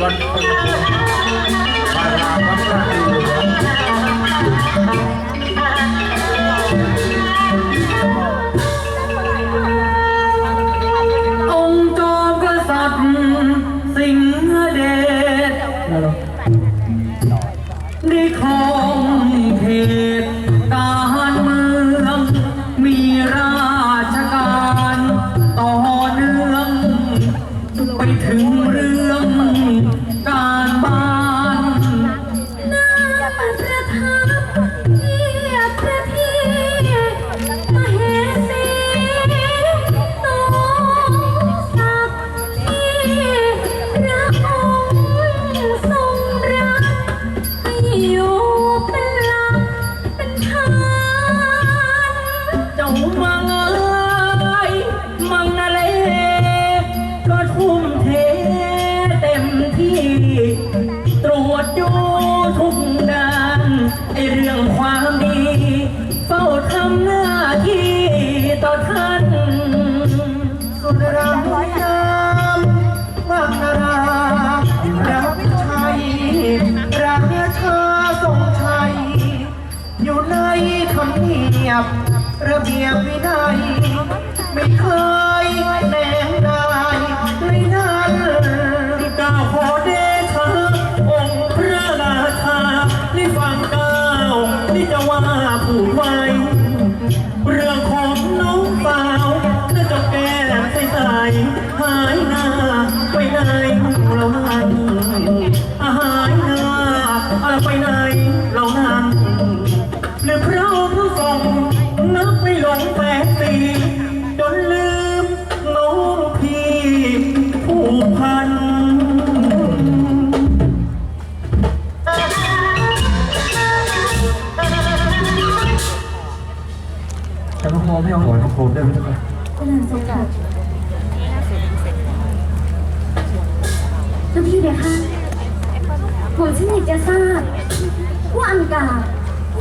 วันพฤหัสบดี ได้ครองเขตการเมืองมีราชการต่อเนื่องไปถึงเรื่องามดี เฝ้าทำหน้าที่ต่อท่าน สุดรามยามวังนารารับชัยราชาทรงชัย อยู่ในทำเนียบ ระเบียบวินัย ไม่เคยแน หายหน้าไปไหนเราหันหายหน้าไปไหนเราหันหรือเพราะผู้ทรงนับไม่หลงแปดสีจนลืมน้องพี่ผู้พันแต่พระโคมไม่เอาหัวพระโคมได้ไหมทุกคนเจริญสุขค่ะ จ้าพี่เดี๋ยวค่ะผมฉันอยากจะทราบว่าอังกา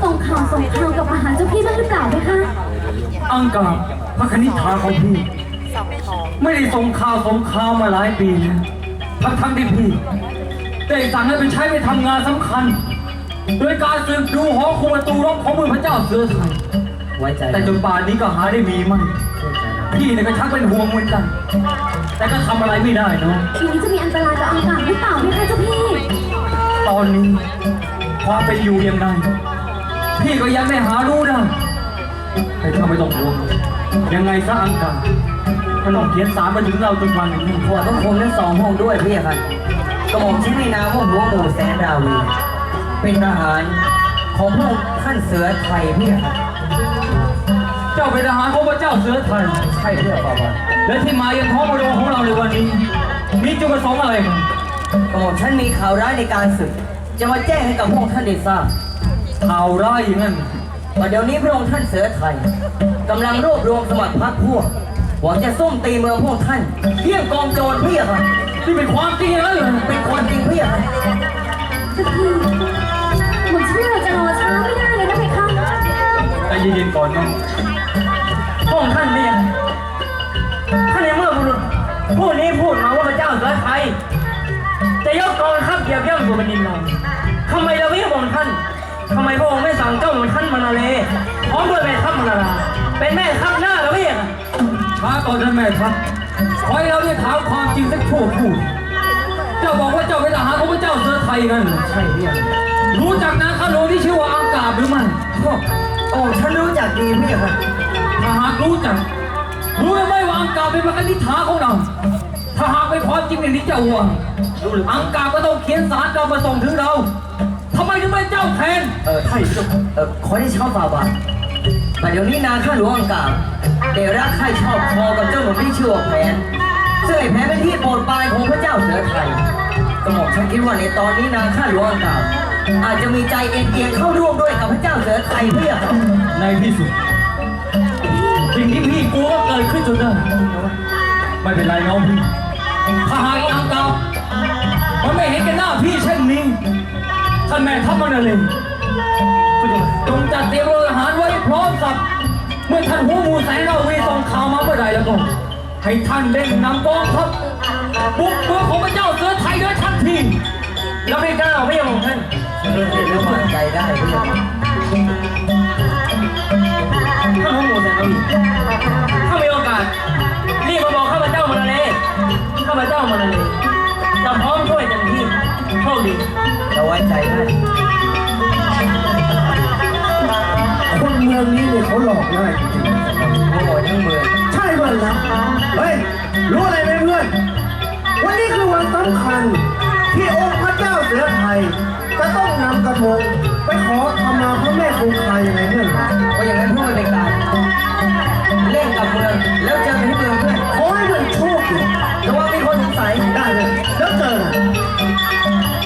ส่งข่าวส่งข่าวกับอาหารเจ้าพี่บ้างหรือเปล่าไหมคะอังกาพระคณิษฐาของพี่ ไม่ได้ส่งข่าวส่งข่าวมาหลายปีแล้วทั้งทั้งๆที่พี่ได้สั่งให้ไปใช้ไปทำงานสำคัญ โดยการสืบดูหอคุมประตูรบของมือพระเจ้าเสือไทยไว้ใจแต่จนป่านนี้ก็หาได้มีไม่พี่เนี่ยก็ชักเป็นห่วงเหมือนกัน แต่ก็ทำอะไรไม่ได้เนาะทีนี้จะมีอันต รายกับอังกาหรือเปล่าไหมคะเจ้าพี่ตอนนี้ความเป็นอยู่ยังไงพี่ก็ยังไม่หารู้ได้แต่ก็ไม่ต้องห่วงยังไงซะอังกาก็ต้องเขียนสารมาถึงเราจนวันนี้ขอต้องคมทั้งสองห้องด้วยพี่ครับกระหม่อมชิ้นในนามว่าหัวหมู่แสนดาวีเป็นทหารของพระองค์ท่านเสือไทยพี่ครับเจ้าเป็นทหารของพระเจ้าเสือไทยใช่เพื่อป่าวะและที่มายังท้องมาโรงของเราในวันนี้มีจุดประสงค์อะไรกัน กระหม่อมฉันมีข่าวร้ายในการศึก จะมาแจ้งให้กับพระองค์ท่านได้ทราบ ข่าวร้ายอย่างนั้นว่าเดี๋ยวนี้พระองค์ท่านเสือไทยกำลังรวบรวมสมัครพรรคพวก หวังจะส้มตีเมืองพวกท่านเที่ยงกองโจรพี่ครับนี่เป็นความจริงแล้วเหรอเป็นความจริงพี่ครับ จะยกกองทัพเหยียบย่ำสู่แผ่นดินเราทำไมเราไม่ยกองค์ท่านทำไมพระองค์ไม่สั่งเจ้าของท่านมานาเลพร้อมด้วยแม่ทัพมานาราเป็นแม่ทัพหน้าเราเรียกช้าก่อนท่านแม่ทัพขอให้เราได้ถามความจริงสักชั่วพูดเจ้าบอกว่าเจ้าเป็นทหารของพระเจ้าเสือไทยนั่นเหรอใช่พี่ครับรู้จักนางคาโลที่ชื่อว่าอังกาบหรือไม่โอ้ฉันรู้จักดีพี่ครับถ้าหากรู้จักรู้หรือไม่ว่าอังกาเป็นพระคณิษฐาของเรา ถ้าหากเป็นความจริงอย่างนี้เจ้าว่าอังกาก็ต้องเขียนสารกลับมาส่งถึงเราทำไมถึงไม่เจ้าแทนเออใช่พี่ครับเออขอได้เช่าฝ่าบาทแต่เดี๋ยวนี้นางข้าหลวงอังกาเดรักใครชอบพอกับเจ้าหนุ่มที่ชื่อว่าแผนซึ่งไอ้แผนเป็นที่โปรดปรานของพระเจ้าเสือไทยกระหม่อมฉันคิดว่าในตอนนี้นางข้าหลวงอังกาอาจจะมีใจเอ็นเอียงเข้าร่วมด้วยกับพระเจ้าเสือไทยเพื่อครับในที่สุดสิ่งที่พี่กลัวก็เกิดขึ้นจนได้ไม่เป็นไรน้องพี่ ถ้าหากอังกามันไม่เห็นกันหน้าพี่เช่นนี้ ท่านแม่ทัพมันอะไรจงจัดเตรียมอาหารไว้พร้อมสับ เมื่อท่านหัวหมูแสนเราวีส่งข่าวมาเมื่อใดแล้วก็ให้ท่านเร่งนำกองทัพบุกเมืองของพระเจ้าเสือไทยโดยทันทีแล้วไม่กล้าไม่ยอมท่านเรื่องเห็นแล้วหวั่นใจได้พี่ หลอกง่ายจริงๆทั้ด้งเมืองใช่มันละเฮ้ย รู้อะไรไหมเพื่อน วันนี้คือวันสำคัญ ที่องค์พระเจ้าเสือไทยจะต้องนำกระทงไปขอคำ